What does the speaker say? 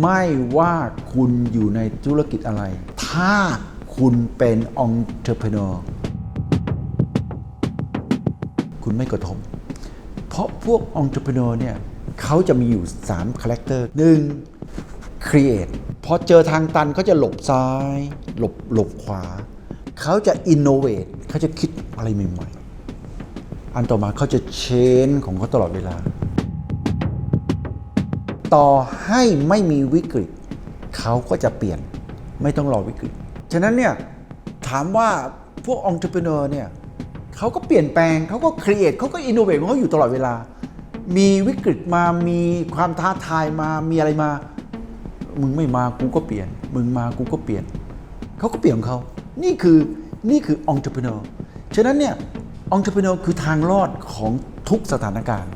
ไม่ว่าคุณอยู่ในธุรกิจอะไร ถ้าคุณเป็นองค์เ p ร e เนอร์คุณไม่กระทบ เพราะพวกองค์เ p ร e เนอร์เนี่ยเขาจะมีอยู่3คาแรคเตอร์หนึ่ง create พอเจอทางตันเขาจะหลบซ้าย หลบหลบขวา เขาจะ innovate เขาจะคิดอะไรใหม่ๆ อันต่อมาเขาจะ change ของเขาตลอดเวลา ต่อให้ไม่มีวิกฤต เขาก็จะเปลี่ยนไม่ต้องรอวิกฤต ฉะนั้นเนี่ยถามว่าพวกองค์ p r e ร e เนอร์เนี่ยเขาก็เปลี่ยนแปลงเขาก็ครีเอทเขาก็อินโนเวทเขาอยู่ตลอดเวลา มีวิกฤตมามีความท้าทายมามีอะไรมา มึงไม่มากูก็เปลี่ยน มึงมากูก็เปลี่ยนเขาก็เปลี่ยนของเขานี่คือนี่คือองค์ p r e ร e เนอร์ฉะนั้นเนี่ยองค์ p r e ร e เนอร์คือทางรอดของทุกสถานการณ์